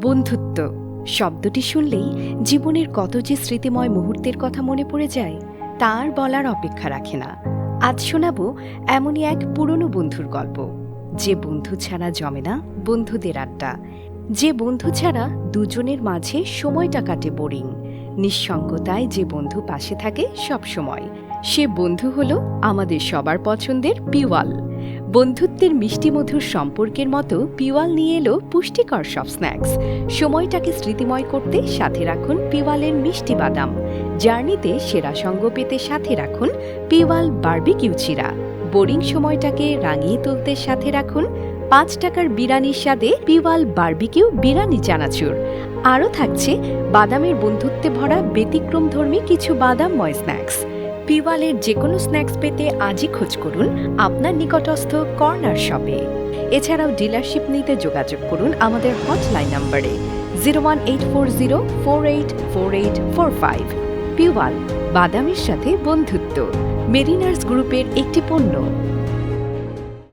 বন্ধুত্ব। শব্দটি শুনলেই জীবনের কত যে স্মৃতিময় মুহূর্তের কথা মনে পড়ে যায়, তার বলার অপেক্ষা রাখে না। আজ শোনাবো এমনই এক পুরনো বন্ধুর গল্প। যে বন্ধু ছাড়া জমে না বন্ধুদের আড্ডা। যে বন্ধু ছাড়া দুজনের মাঝে সময়টা কাটে বোরিং। নিঃসঙ্গতায় যে বন্ধু পাশে থাকে সব সময় সে বন্ধু হলো আমাদের সবার পছন্দের পিওয়াল। বন্ধুত্বের মিষ্টিমধুর সম্পর্কের মতো পিওয়াল নিয়ে এলো পুষ্টিকর সব স্ন্যাক্স সময়টাকে স্মৃতিময় করতে সাথে রাখুন পিওয়ালের মিষ্টি বাদাম। জার্নিতে সেরা সঙ্গ পেতে সাথে রাখুন পিওয়াল বার্বিকিউ চিরা। বোরিং সময়টাকে রাঙিয়ে তুলতে সাথে রাখুন পাঁচ টাকার বিরানির স্বাদে পিওয়াল বার্বিকিউ বিরানি চানাচুর। আরও থাকছে বাদামের বন্ধুত্বে ভরা ব্যতিক্রমধর্মী কিছু বাদামময় স্ন্যাক্স পিওয়ালের যে কোনো স্ন্যাক্স পেতে আজই খোঁজ করুন আপনার নিকটস্থ কর্নার শপে। এছাড়াও ডিলারশিপ নিতে যোগাযোগ করুন আমাদের হটলাইন নম্বরে zero one eight four zero four eight four eight four five. পিওয়াল, বাদামের সাথে বন্ধুত্ব। মেরিনার্স গ্রুপের একটি পণ্য।